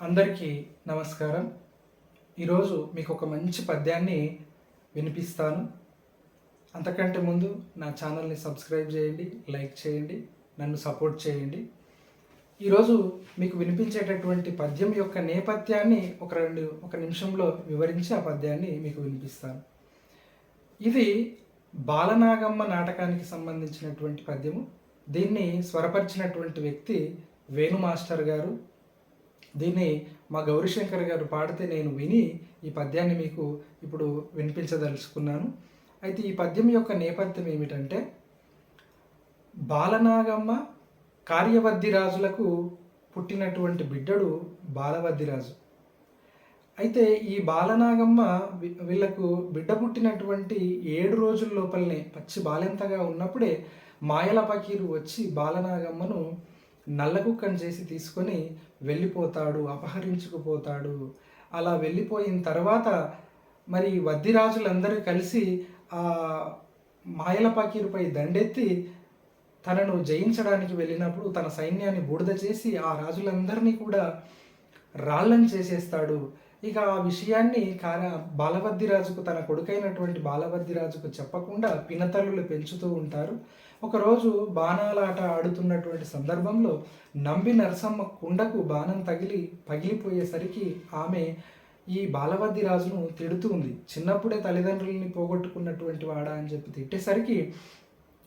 అందరికీ నమస్కారం. ఈరోజు మీకు ఒక మంచి పద్యాన్ని వినిపిస్తాను. అంతకంటే ముందు నా ఛానల్ని సబ్స్క్రైబ్ చేయండి లైక్ చేయండి నన్ను సపోర్ట్ చేయండి. ఈరోజు మీకు వినిపించేటటువంటి పద్యం యొక్క నేపథ్యాన్ని ఒక రెండు ఒక నిమిషంలో వివరించి ఆ పద్యాన్ని మీకు వినిపిస్తాను. ఇది బాలనాగమ్మ నాటకానికి సంబంధించినటువంటి పద్యము. దీన్ని స్వరపరిచినటువంటి వ్యక్తి వేణు మాస్టర్ గారు. దీన్ని మా గౌరీశంకర్ గారు పాడితే నేను విని ఈ పద్యాన్ని మీకు ఇప్పుడు వినిపించదలుచుకున్నాను. అయితే ఈ పద్యం యొక్క నేపథ్యం ఏమిటంటే బాలనాగమ్మ కార్యవద్ది రాజులకు పుట్టినటువంటి బిడ్డడు బాలవద్దిరాజు అయితే ఈ బాలనాగమ్మ వీళ్ళకు బిడ్డ పుట్టినటువంటి ఏడు రోజుల లోపలనే పచ్చి బాలెంతగా ఉన్నప్పుడే మాయల పకీరు వచ్చి బాలనాగమ్మను నల్లకుక్కని చేసి తీసుకొని వెళ్ళిపోతాడు అపహరించుకుపోతాడు. అలా వెళ్ళిపోయిన తర్వాత మరి వద్దిరాజులందరూ కలిసి ఆ మాయల పాకీరుపై దండెత్తి తనను జయించడానికి వెళ్ళినప్పుడు తన సైన్యాన్ని బూడిద చేసి ఆ రాజులందరినీ కూడా రాళ్ళని చేసేస్తాడు. ఇక ఆ విషయాన్ని కార బాలవద్దిరాజుకు తన కొడుకైనటువంటి బాలవద్దిరాజుకు చెప్పకుండా పినతల్లులు పెంచుతూ ఉంటారు. ఒకరోజు బాణాలాట ఆడుతున్నటువంటి సందర్భంలో నంబి నరసమ్మ కుండకు బాణం తగిలి పగిలిపోయేసరికి ఆమె ఈ బాలవద్ది రాజును తిడుతుంది చిన్నప్పుడే తల్లిదండ్రులని పోగొట్టుకున్నటువంటి వాడా అని చెప్పి తిట్టేసరికి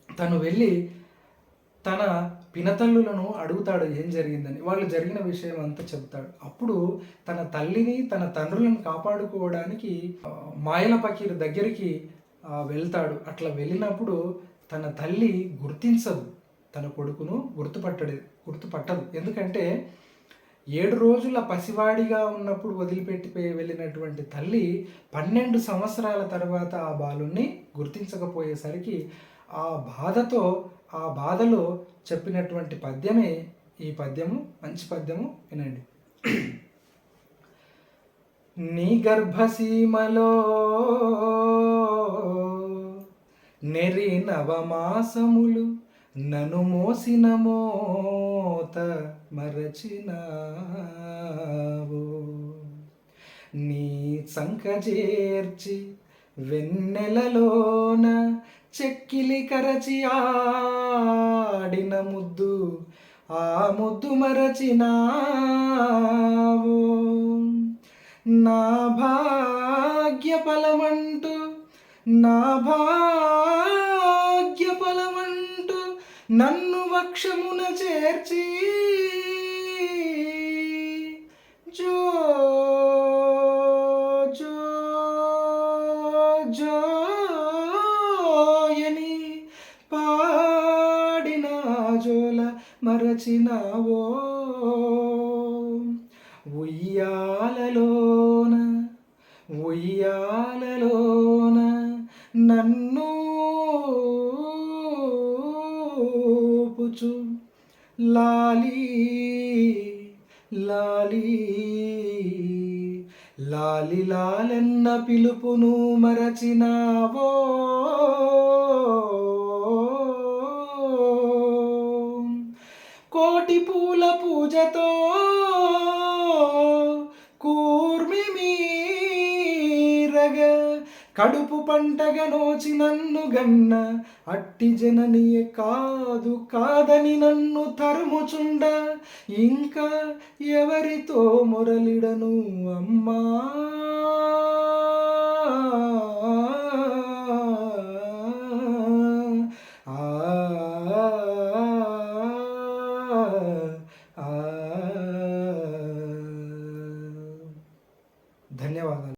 తను వెళ్ళి తన పినతల్లులను అడుగుతాడు ఏం జరిగిందని. వాళ్ళు జరిగిన విషయం అంతా చెప్తాడు. అప్పుడు తన తల్లిని తన తండ్రులను కాపాడుకోవడానికి మాయల పకీర్ దగ్గరికి వెళ్తాడు. అట్లా వెళ్ళినప్పుడు తన తల్లి గుర్తించదు. తన కొడుకును గుర్తుపట్టడు గుర్తుపట్టదు. ఎందుకంటే ఏడు రోజుల పసివాడిగా ఉన్నప్పుడు వదిలిపెట్టి వెళ్ళినటువంటి తల్లి పన్నెండు సంవత్సరాల తర్వాత ఆ బాలుని గుర్తించకపోయేసరికి ఆ బాధతో ఆ బాధలో చెప్పినటువంటి పద్యమే ఈ పద్యము మంచి పద్యము వినండి. నీ గర్భసీమలో నెరి నవమాసములు నను మోసిన మోత మరచినావు. నీ సంకజేర్చి వెన్నెలలోన చెక్కిలి కరచి ఆడిన ముద్దు ఆ ముద్దు మరచినావు. నా భాగ్య ఫలమంటూ నా భాగ్య ఫలమంటూ నన్ను వక్షమున చేర్చి మరచినావో ఉయ్యాలలోన ఉయ్యాలలోన నన్ను పుచు లాలి లాలి లాలి లాలన్న పిలుపును మరచినావో. కడుపు పంటగా నోచి నన్ను గన్న అట్టి జననియే కాదు కాదని నన్ను తరుముచుండ. ఇంకా ఎవరితో మొరలిడను అమ్మా?